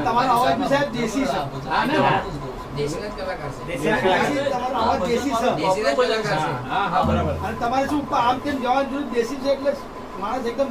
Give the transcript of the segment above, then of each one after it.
તમારો અવાજ બી સાહેબ દેશી છે હા, ને ના. કલાકાર છે. દેશી તમારો અવાજ દેશી છે દેશીના કલાકાર છે. હા હા બરાબર અને તમારે શું આમ તેમ જવાનું દેશી છે એટલે માણસ એકદમ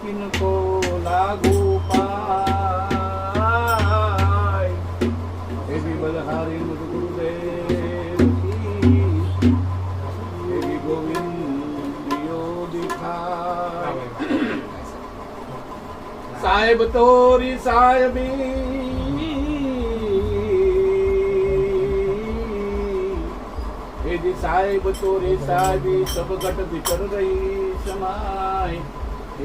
સાહેબ તોરી સાહેબી એજી સાહેબ તોરી સાહેબી સબ ઘટ વિચર રહી સમાય.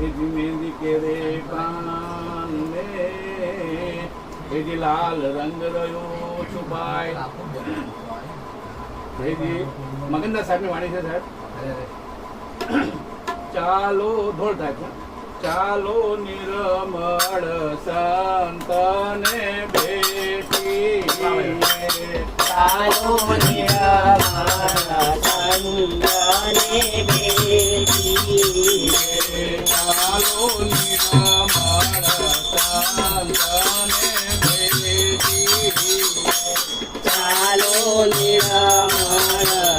એજી મેંદી કે રે પાન મે એજી લાલ રંગ રહ્યો છુપાય. એજી મગનદાસ સાહેબની વાણી છે સાહેબ. ચાલો ધોળ થાય ચાલો નિરમળ સંતને બેટી ચાલો નિરમળ સંતને બેટી ચાલો નિરમળ સંતને ચાલો નિરમળ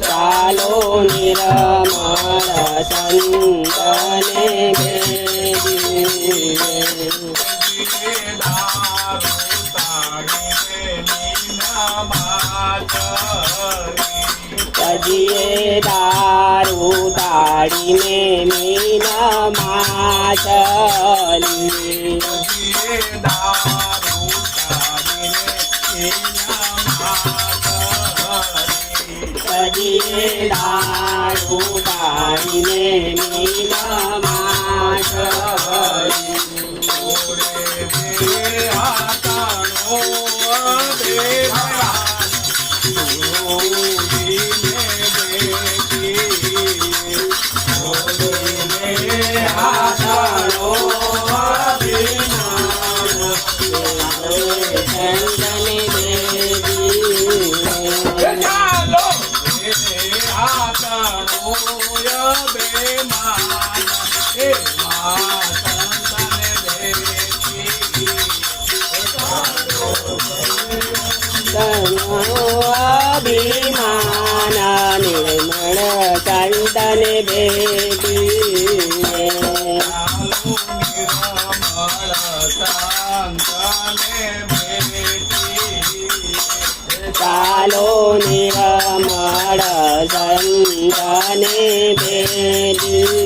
ચાલો નિરમળ સંતને તજીએ દારૂ તાળીને મીના માચલી તજીએ દારૂ તાળીને મીના માચલી ચંદને અભિમાન નિર્મળ ચંદન બેટી ચાલો નિરમળ સંતને બેટી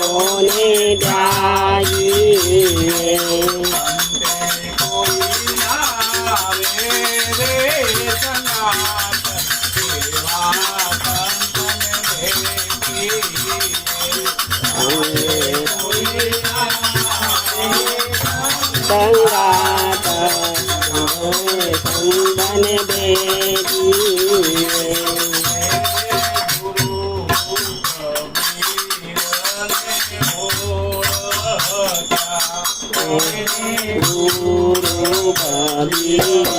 ગગનારોને ધ્યાયી સંગાત સંદન બેટી ગુરુ કબીર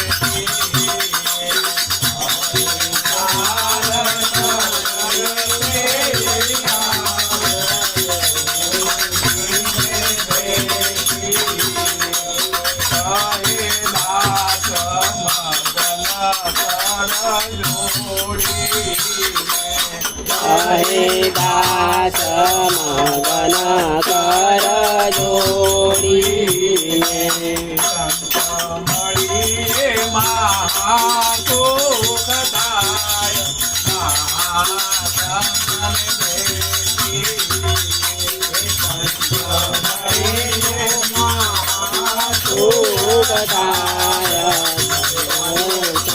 હે દાસ મગન કર જોડીને સુખદાય સંતને દેવી બોલો શ્રી સદગુરુ એ જે આટલો એ